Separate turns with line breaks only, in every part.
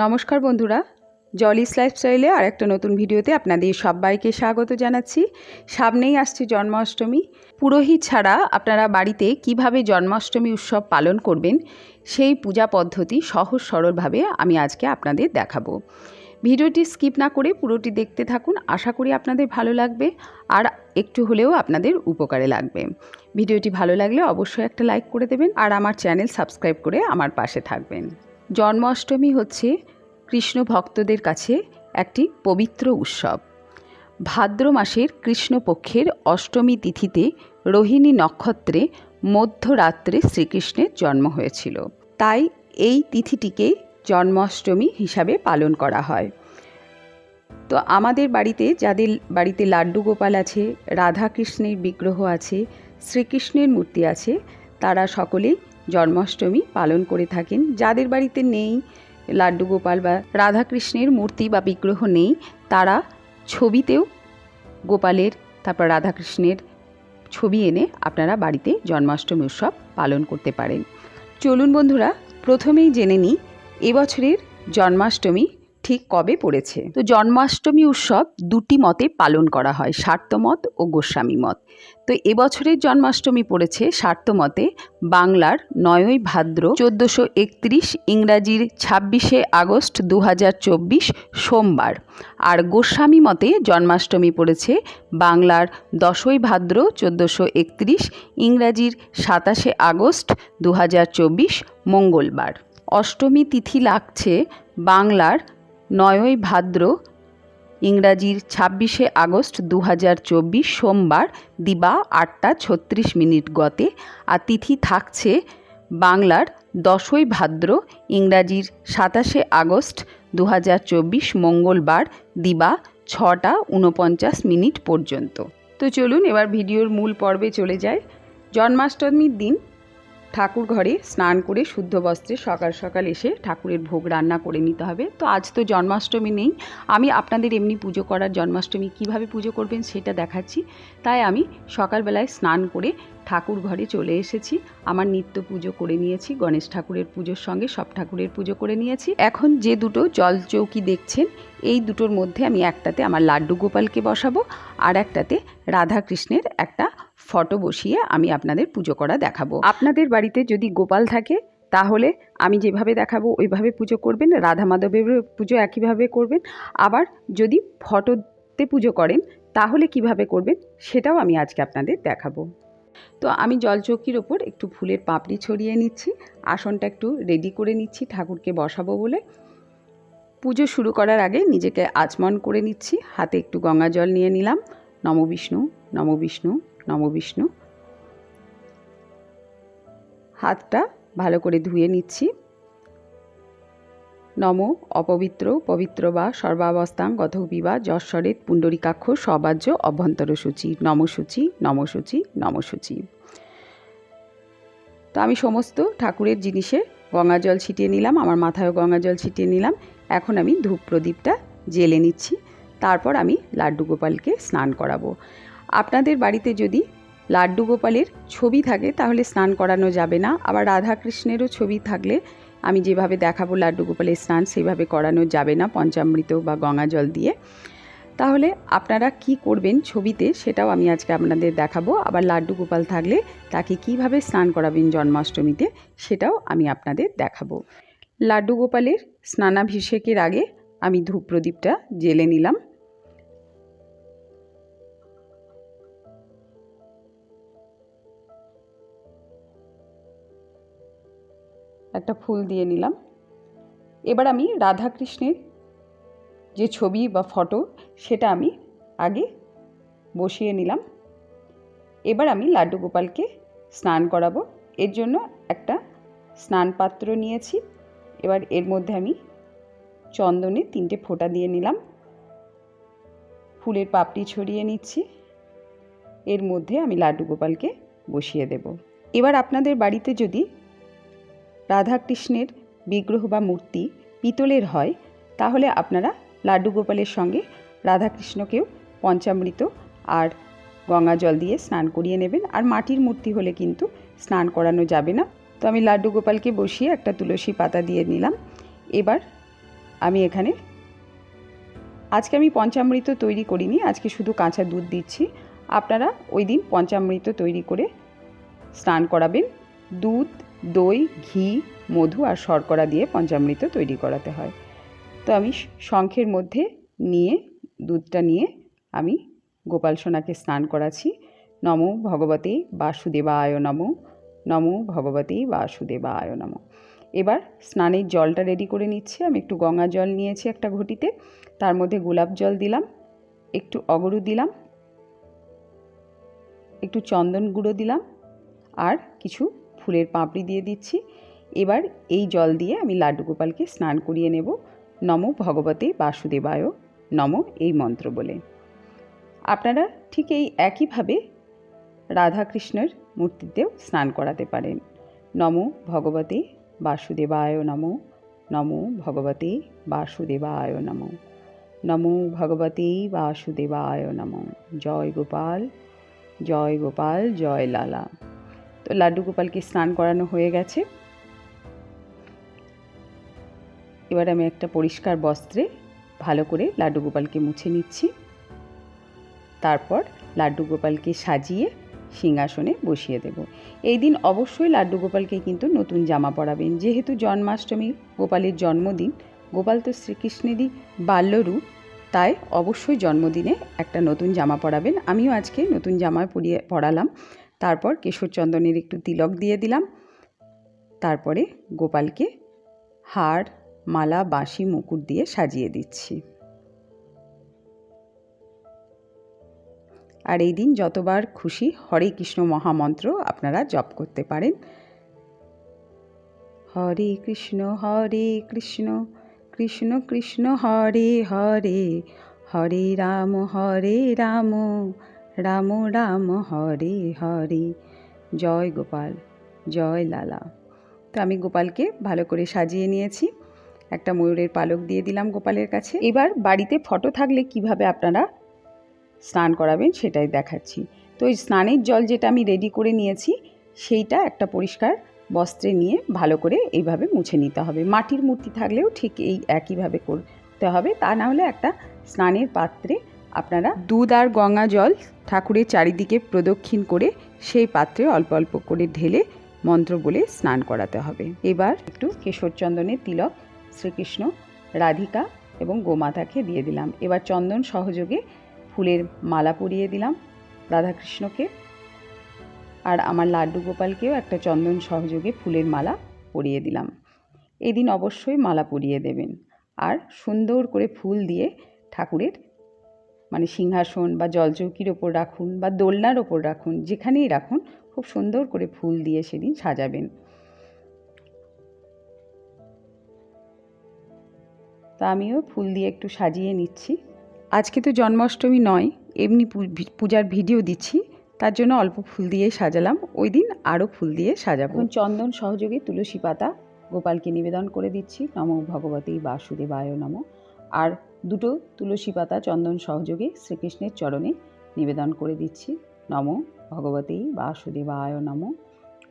নমস্কার বন্ধুরা জলিস লাইফস্টাইলে আর একটা নতুন ভিডিওতে আপনাদের সবাইকে স্বাগত জানাচ্ছি সামনেই আসছে জন্মাষ্টমী পুরোহিত ছাড়া আপনারা বাড়িতে কিভাবে জন্মাষ্টমী উৎসব পালন করবেন সেই পূজা পদ্ধতি সহজ সরলভাবে আমি আজকে আপনাদের দেখাবো ভিডিওটি স্কিপ না করে পুরোটি দেখতে থাকুন আশা করি আপনাদের ভালো লাগবে আর একটু হলেও আপনাদের উপকারে লাগবে ভিডিওটি ভালো লাগলে অবশ্যই একটা লাইক করে দেবেন আর আমার চ্যানেল সাবস্ক্রাইব করে আমার পাশে থাকবেন জন্মাষ্টমী হচ্ছে কৃষ্ণ ভক্তদের কাছে একটি পবিত্র উৎসব ভাদ্র মাসের কৃষ্ণপক্ষের অষ্টমী তিথিতে রোহিণী নক্ষত্রে মধ্যরাত্রে শ্রীকৃষ্ণের জন্ম হয়েছিল তাই এই তিথিটিকে জন্মাষ্টমী হিসাবে পালন করা হয় তো আমাদের বাড়িতে যাদের বাড়িতে লাড্ডু গোপাল আছে রাধাকৃষ্ণের বিগ্রহ আছে শ্রীকৃষ্ণের মূর্তি আছে তারা সকলেই জন্মাষ্টমী পালন করে থাকেন যাদের বাড়িতে নেই লাড্ডু গোপাল বা রাধাকৃষ্ণের মূর্তি বা বিগ্রহ নেই তারা ছবিতেও গোপালের তারপর রাধাকৃষ্ণের ছবি এনে আপনারা বাড়িতে জন্মাষ্টমী উৎসব পালন করতে পারেন চলুন বন্ধুরা প্রথমেই জেনে নিই এবছরের জন্মাষ্টমী ঠিক কবে পড়েছে তো জন্মাষ্টমী উৎসব দুটি মতে পালন করা হয় স্বার্থমত ও গোস্বামী মত তো এবছরের জন্মাষ্টমী পড়েছে স্বার্থমতে বাংলার নয়ই ভাদ্র চোদ্দোশো একত্রিশ ইংরাজির ছাব্বিশে আগস্ট দু সোমবার আর গোস্বামী মতে জন্মাষ্টমী পড়েছে বাংলার দশই ভাদ্র চোদ্দোশো একত্রিশ ইংরাজির সাতাশে আগস্ট দু মঙ্গলবার অষ্টমী তিথি লাগছে বাংলার নয়ই ভাদ্র ইংরাজির ছাব্বিশে আগস্ট দু সোমবার দিবা আটটা ছত্রিশ মিনিট গতে আর তিথি থাকছে বাংলার দশই ভাদ্র ইংরাজির সাতাশে আগস্ট দু মঙ্গলবার দিবা ছটা উনপঞ্চাশ মিনিট পর্যন্ত তো চলুন এবার ভিডিওর মূল পর্বে চলে যায় জন্মাষ্টমীর দিন ঠাকুর ঘরে স্নান করে শুদ্ধ বস্ত্রে সকাল সকাল এসে ঠাকুরের ভোগ রান্না করে নিতে হবে তো আজ তো জন্মাষ্টমী নেই আমি আপনাদের এমনি পুজো করার জন্মাষ্টমী কিভাবে পুজো করবেন সেটা দেখাচ্ছি তাই আমি সকালবেলায় স্নান করে ঠাকুর ঘরে চলে এসেছি আমার নিত্য পুজো করে নিয়েছি গণেশ ঠাকুরের পুজোর সঙ্গে সব ঠাকুরের পুজো করে নিয়েছি এখন যে দুটো জল চৌকি দেখছেন এই দুটোর মধ্যে আমি একটাতে আমার লাড্ডু গোপালকে বসাবো আর একটাতে রাধা কৃষ্ণের একটা ফটো বসিয়ে আমি আপনাদের পুজো করা দেখাবো আপনাদের বাড়িতে যদি গোপাল থাকে তাহলে আমি যেভাবে দেখাবো ওইভাবে পুজো করবেন রাধা মাধবের পুজো একইভাবে করবেন আবার যদি ফটোতে পুজো করেন তাহলে কিভাবে করবেন সেটাও আমি আজকে আপনাদের দেখাবো তো আমি জলচৌকির ওপর একটু ফুলের পাপড়ি ছড়িয়ে নিচ্ছি আসনটা একটু রেডি করে নিচ্ছি ঠাকুরকে বসাবো বলে পুজো শুরু করার আগে নিজেকে আচমন করে নিচ্ছি হাতে একটু গঙ্গা জল নিয়ে নিলাম নমবিষ্ণু নমবিষ্ণু নমবিষ্ণু হাতটা ভালো করে ধুয়ে নিচ্ছি নম অপবিত্র পবিত্র বা সর্বাবস্থাং গতকবি বা যশ্বরেত পুণ্ডরিকাক্ষ সবাজ্য অভ্যন্তরসূচি নমসূচি নমসূচি নমসূচি তো আমি সমস্ত ঠাকুরের জিনিসে গঙ্গা জল ছিটিয়ে নিলাম আমার মাথায়ও গঙ্গা জল ছিটিয়ে নিলাম এখন আমি ধূপ প্রদীপটা জেলে নিচ্ছি তারপর আমি লাড্ডু গোপালকে স্নান করাবো আপনাদের বাড়িতে যদি লাড্ডু গোপালের ছবি থাকে তাহলে স্নান করানো যাবে না আবার রাধাকৃষ্ণেরও ছবি থাকলে আমি যেভাবে দেখাবো লাড্ডু গোপালের স্নান সেইভাবে করানো যাবে না পঞ্চামৃত বা গঙ্গা জল দিয়ে তাহলে আপনারা কি করবেন ছবিতে সেটাও আমি আজকে আপনাদের দেখাবো আবার লাড্ডু গোপাল থাকলে তাকে কিভাবে স্নান করাবেন জন্মাষ্টমীতে সেটাও আমি আপনাদের দেখাবো লাড্ডু গোপালের স্নানাভিষেকের আগে আমি ধূপ প্রদীপটা জেলে নিলাম একটা ফুল দিয়ে নিলাম এবার আমি রাধাকৃষ্ণের যে ছবি বা ফটো সেটা আমি আগে বসিয়ে নিলাম এবার আমি লাড্ডু গোপালকে স্নান করাবো এর জন্য একটা স্নান পাত্র নিয়েছি এবার এর মধ্যে আমি চন্দনে তিনটে ফোঁটা দিয়ে নিলাম ফুলের পাপড়ি ছড়িয়ে নিচ্ছি এর মধ্যে আমি লাড্ডু গোপালকে বসিয়ে দেব এবার আপনাদের বাড়িতে যদি রাধাকৃষ্ণের বিগ্রহ বা মূর্তি পিতলের হয় তাহলে আপনারা লাড্ডু গোপালের সঙ্গে রাধাকৃষ্ণকেও পঞ্চামৃত আর গঙ্গা জল দিয়ে স্নান করিয়ে নেবেন আর মাটির মূর্তি হলে কিন্তু স্নান করানো যাবে না তো আমি লাড্ডু গোপালকে বসিয়ে একটা তুলসী পাতা দিয়ে নিলাম এবার আমি এখানে আজকে আমি পঞ্চামৃত তৈরি করিনি আজকে শুধু কাঁচা দুধ দিচ্ছি আপনারা ওই দিন পঞ্চামৃত তৈরি করে স্নান করাবেন দুধ দই ঘি মধু আর শর্করা দিয়ে পঞ্চামৃত তৈরি করাতে হয় তো আমি শঙ্খের মধ্যে নিয়ে দুধটা নিয়ে আমি গোপাল সোনাকে স্নান করাছি নমো ভগবতে বাসুদেবায় নমো নমো ভগবতে বাসুদেবায় নমো এবার স্নানের জলটা রেডি করে নিচ্ছে আমি একটু গঙ্গা জল নিয়েছি একটা ঘটিতে তার মধ্যে গোলাপ জল দিলাম একটু অগরু দিলাম একটু চন্দন গুঁড়ো দিলাম আর কিছু ফুলের পাঁপড়ি দিয়ে দিচ্ছি এবার এই জল দিয়ে আমি লাড্ডু গোপালকে স্নান করিয়ে নেব নম ভগবতে বাসুদেবায় নম এই মন্ত্র বলে আপনারা ঠিক এই একইভাবে রাধাকৃষ্ণের মূর্তিতেও স্নান করাতে পারেন নম ভগবতে বাসুদেবায় নম নম ভগবতে বাসুদেবায় নম নম ভগবতে বাসুদেবায় নম জয় গোপাল জয় গোপাল জয় লালা তো লাড্ডু গোপালকে স্নান করানো হয়ে গেছে এবার আমি একটা পরিষ্কার বস্ত্রে ভালো করে লাড্ডু গোপালকে মুছে নিচ্ছি তারপর লাড্ডু গোপালকে সাজিয়ে সিংহাসনে বসিয়ে দেব এই দিন অবশ্যই লাড্ডু গোপালকে কিন্তু নতুন জামা পরাবেন যেহেতু জন্মাষ্টমী গোপালের জন্মদিন গোপাল তো শ্রীকৃষ্ণেরই বাল্যরূপ তাই অবশ্যই জন্মদিনে একটা নতুন জামা পরাবেন আমিও আজকে নতুন জামা পরিয়ে পরালাম তারপর কেশরচন্দনের একটু তিলক দিয়ে দিলাম তারপরে গোপালকে হার মালা বাঁশি মুকুট দিয়ে সাজিয়ে দিচ্ছি আর এই দিন যতবার খুশি হরে কৃষ্ণ মহামন্ত্র আপনারা জপ করতে পারেন হরে কৃষ্ণ হরে কৃষ্ণ কৃষ্ণ কৃষ্ণ হরে হরে হরে রাম হরে রাম রাম রাম হরে হরে জয় গোপাল জয় লালা তো আমি গোপালকে ভালো করে সাজিয়ে নিয়েছি একটা ময়ূরের পালক দিয়ে দিলাম গোপালের কাছে এবার বাড়িতে ফটো থাকলে কিভাবে আপনারা স্নান করাবেন সেটাই দেখাচ্ছি তো ওই স্নানের জল যেটা আমি রেডি করে নিয়েছি সেইটা একটা পরিষ্কার বস্ত্রে নিয়ে ভালো করে এইভাবে মুছে নিতে হবে মাটির মূর্তি থাকলেও ঠিক এই একইভাবে করতে হবে তা না হলে একটা স্নানের পাত্রে আপনারা দুধ আর গঙ্গা জল ঠাকুরের চারিদিকে প্রদক্ষিণ করে সেই পাত্রে অল্প অল্প করে ঢেলে মন্ত্র বলে স্নান করাতে হবে এবার একটু চন্দনের তিলক শ্রীকৃষ্ণ রাধিকা এবং গোমাতাকে দিয়ে দিলাম এবার চন্দন সহযোগে ফুলের মালা পরিয়ে দিলাম রাধাকৃষ্ণকে আর আমার লাড্ডু গোপালকেও একটা চন্দন সহযোগে ফুলের মালা পরিয়ে দিলাম এদিন অবশ্যই মালা পরিয়ে দেবেন আর সুন্দর করে ফুল দিয়ে ঠাকুরের মানে সিংহাসন বা জলচৌকির ওপর রাখুন বা দোলনার ওপর রাখুন যেখানেই রাখুন খুব সুন্দর করে ফুল দিয়ে সেদিন সাজাবেন তা আমিও ফুল দিয়ে একটু সাজিয়ে নিচ্ছি আজকে তো জন্মাষ্টমী নয় এমনি পূজার ভিডিও দিচ্ছি তার জন্য অল্প ফুল দিয়ে সাজালাম ওই দিন আরও ফুল দিয়ে সাজাবো চন্দন সহযোগে তুলসী পাতা গোপালকে নিবেদন করে দিচ্ছি নম ভগবতী বাসুদেবায় নম আর দুটো তুলসী পাতা চন্দন সহযোগে শ্রীকৃষ্ণের চরণে নিবেদন করে দিচ্ছি নম ভগবতে বাসুদেবায় নম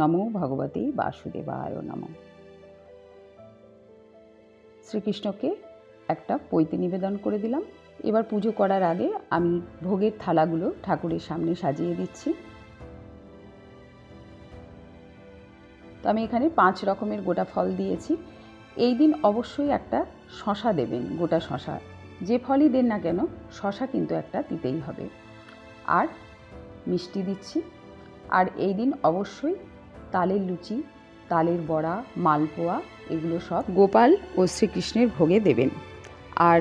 নম ভগবতে বাসুদেবায় নম শ্রীকৃষ্ণকে একটা পৈতে নিবেদন করে দিলাম এবার পুজো করার আগে আমি ভোগের থালাগুলো ঠাকুরের সামনে সাজিয়ে দিচ্ছি তো আমি এখানে পাঁচ রকমের গোটা ফল দিয়েছি এই দিন অবশ্যই একটা শশা দেবেন গোটা শশা যে ফলই দেন না কেন শশা কিন্তু একটা দিতেই হবে আর মিষ্টি দিচ্ছি আর এই দিন অবশ্যই তালের লুচি তালের বড়া মালপোয়া এগুলো সব গোপাল ও শ্রীকৃষ্ণের ভোগে দেবেন আর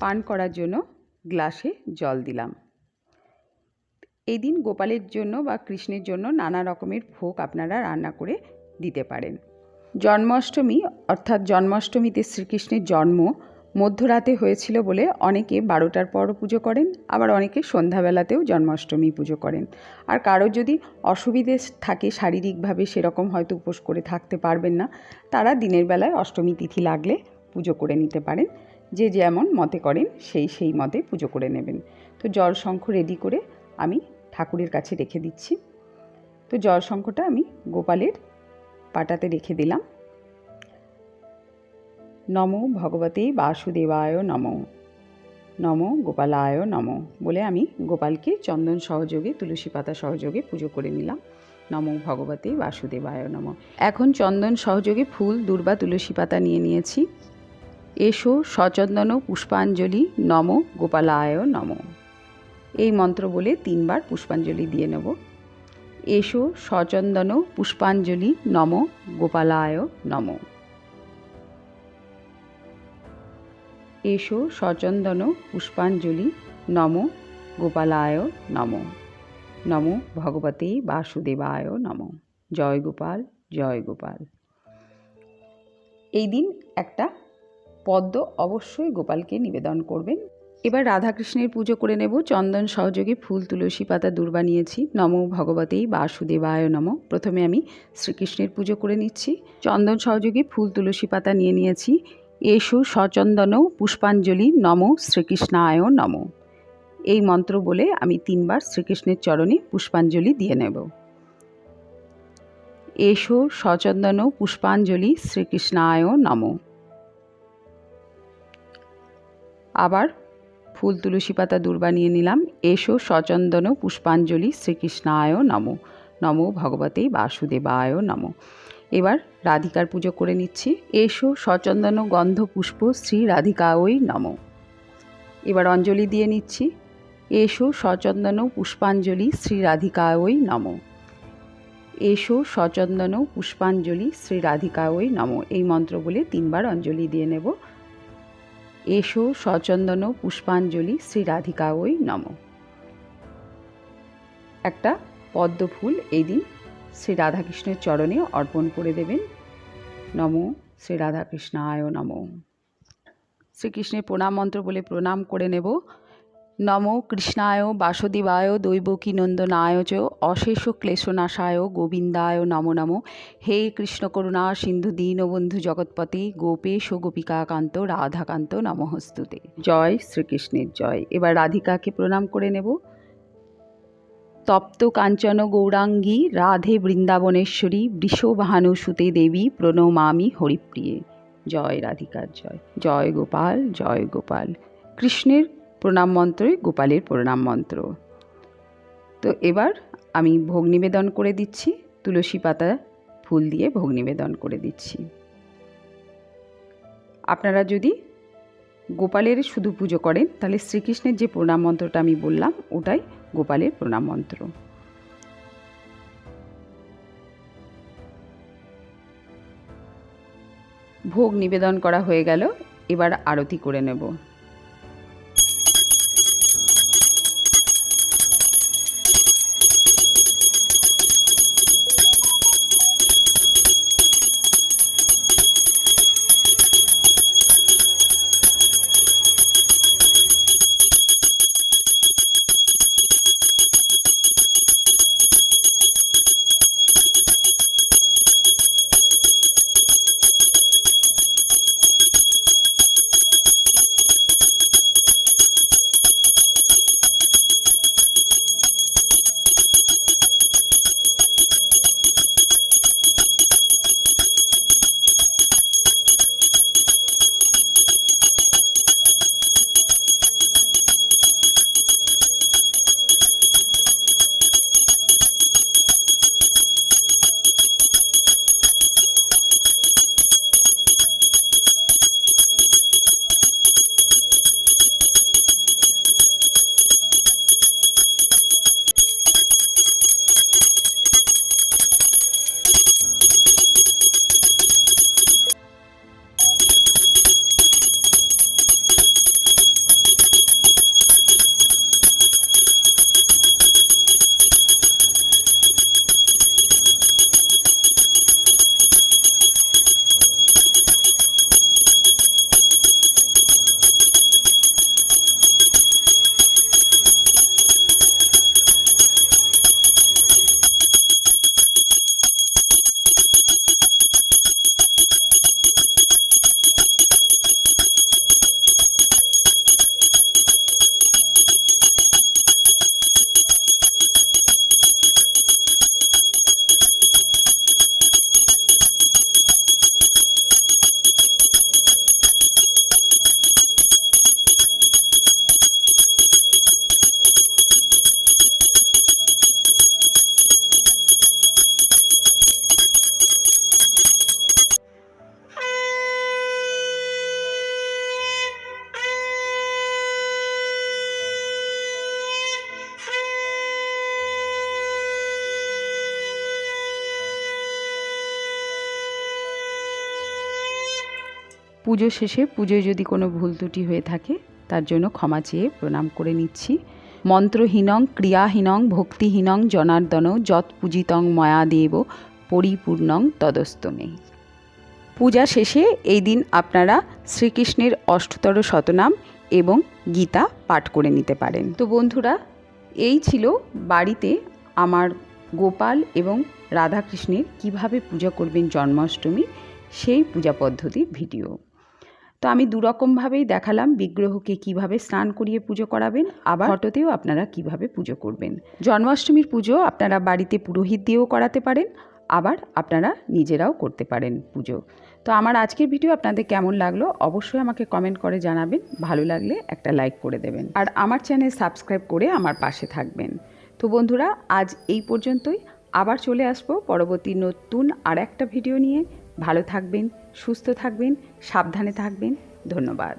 পান করার জন্য গ্লাসে জল দিলাম এই দিন গোপালের জন্য বা কৃষ্ণের জন্য নানা রকমের ভোগ আপনারা রান্না করে দিতে পারেন জন্মাষ্টমী অর্থাৎ জন্মাষ্টমীতে শ্রীকৃষ্ণের জন্ম মধ্যরাতে হয়েছিল বলে অনেকে বারোটার পর পুজো করেন আবার অনেকে সন্ধ্যাবেলাতেও জন্মাষ্টমী পুজো করেন আর কারোর যদি অসুবিধে থাকে শারীরিকভাবে সেরকম হয়তো উপোস করে থাকতে পারবেন না তারা দিনের বেলায় অষ্টমী তিথি লাগলে পুজো করে নিতে পারেন যে যেমন মতে করেন সেই সেই মতে পুজো করে নেবেন তো জল শঙ্খ রেডি করে আমি ঠাকুরের কাছে রেখে দিচ্ছি তো জল শঙ্খটা আমি গোপালের পাটাতে রেখে দিলাম নম ভগবতী বাসুদেবায় নম নম গোপালায় নম বলে আমি গোপালকে চন্দন সহযোগে তুলসী পাতা সহযোগে পুজো করে নিলাম নম ভগবতী বাসুদেবায় নম এখন চন্দন সহযোগে ফুল দুর্বা তুলসী পাতা নিয়ে নিয়েছি এসো সচন্দন পুষ্পাঞ্জলি নম গোপালায় নম এই মন্ত্র বলে তিনবার পুষ্পাঞ্জলি দিয়ে নেব এসো সচন্দন পুষ্পাঞ্জলি নম গোপালায় নম এসো সচন্দন পুষ্পাঞ্জলি নম গোপালায় নম নম ভগবতে বাসুদেবায় নম জয় গোপাল জয় গোপাল এই দিন একটা পদ্ম অবশ্যই গোপালকে নিবেদন করবেন এবার রাধাকৃষ্ণের পুজো করে নেব চন্দন সহযোগে ফুল তুলসী পাতা দূর্বা নিয়েছি নম ভগবতেই বাসুদেবায় নম প্রথমে আমি শ্রীকৃষ্ণের পুজো করে নিচ্ছি চন্দন সহযোগে ফুল তুলসী পাতা নিয়ে নিয়েছি এসু সচন্দন পুষ্পাঞ্জলি নম শ্রীকৃষ্ণায় নম এই মন্ত্র বলে আমি তিনবার শ্রীকৃষ্ণের চরণে পুষ্পাঞ্জলি দিয়ে নেব এসো সচন্দন পুষ্পাঞ্জলি শ্রীকৃষ্ণায় নম আবার ফুল তুলসী পাতা দূর্বা নিয়ে নিলাম এসো সচন্দন পুষ্পাঞ্জলি শ্রীকৃষ্ণায় নম নম ভগবতে বাসুদেবায় নমঃ এবার রাধিকার পুজো করে নিচ্ছি এসো সচন্দন গন্ধ পুষ্প শ্রী রাধিকা ওই নম এবার অঞ্জলি দিয়ে নিচ্ছি এসো সচন্দন পুষ্পাঞ্জলি শ্রী রাধিকা ওই নম এসো সচন্দন পুষ্পাঞ্জলি শ্রী রাধিকা ওই নম এই মন্ত্র বলে তিনবার অঞ্জলি দিয়ে নেব এসো সচন্দন পুষ্পাঞ্জলি শ্রী রাধিকা ওই নম একটা পদ্ম ফুল এই দিন শ্রী রাধাকৃষ্ণের চরণে অর্পণ করে দেবেন নমো শ্রী রাধাকৃষ্ণায় নম শ্রীকৃষ্ণের প্রণাম মন্ত্র বলে প্রণাম করে নেব নম কৃষ্ণায় বাসুদেবায় দৈবকী নন্দনায় চ অশেষ ক্লেশনাশায় গোবিন্দায় নমো নম হে কৃষ্ণ করুণা সিন্ধু দীনবন্ধু জগৎপতি গোপেশ গোপিকাকান্ত রাধাকান্ত নমহস্তুতে জয় শ্রীকৃষ্ণের জয় এবার রাধিকাকে প্রণাম করে নেব তপ্ত কাঞ্চন গৌরাঙ্গী রাধে বৃন্দাবনেশ্বরী সুতে দেবী প্রণমামি হরিপ্রিয়ে জয় রাধিকার জয় জয় গোপাল জয় গোপাল কৃষ্ণের প্রণাম মন্ত্রই গোপালের প্রণাম মন্ত্র তো এবার আমি ভোগ নিবেদন করে দিচ্ছি তুলসী পাতা ফুল দিয়ে ভোগ নিবেদন করে দিচ্ছি আপনারা যদি গোপালের শুধু পুজো করেন তাহলে শ্রীকৃষ্ণের যে প্রণাম মন্ত্রটা আমি বললাম ওটাই গোপালের প্রণাম মন্ত্র ভোগ নিবেদন করা হয়ে গেল এবার আরতি করে নেব পুজো শেষে পুজোয় যদি কোনো ভুল ত্রুটি হয়ে থাকে তার জন্য ক্ষমা চেয়ে প্রণাম করে নিচ্ছি মন্ত্রহীনং ক্রিয়াহীনং ভক্তিহীনং জনার্দন যৎ পূজিতং মায়া দেব পরিপূর্ণং তদস্তমে পূজা শেষে এই দিন আপনারা শ্রীকৃষ্ণের অষ্টতর শতনাম এবং গীতা পাঠ করে নিতে পারেন তো বন্ধুরা এই ছিল বাড়িতে আমার গোপাল এবং রাধাকৃষ্ণের কিভাবে পূজা করবেন জন্মাষ্টমী সেই পূজা পদ্ধতির ভিডিও তো আমি দুরকমভাবেই দেখালাম বিগ্রহকে কিভাবে স্নান করিয়ে পুজো করাবেন আবার ফটোতেও আপনারা কিভাবে পুজো করবেন জন্মাষ্টমীর পুজো আপনারা বাড়িতে পুরোহিত দিয়েও করাতে পারেন আবার আপনারা নিজেরাও করতে পারেন পুজো তো আমার আজকের ভিডিও আপনাদের কেমন লাগলো অবশ্যই আমাকে কমেন্ট করে জানাবেন ভালো লাগলে একটা লাইক করে দেবেন আর আমার চ্যানেল সাবস্ক্রাইব করে আমার পাশে থাকবেন তো বন্ধুরা আজ এই পর্যন্তই আবার চলে আসবো পরবর্তী নতুন আর একটা ভিডিও নিয়ে ভালো থাকবেন সুস্থ থাকবেন সাবধানে থাকবেন ধন্যবাদ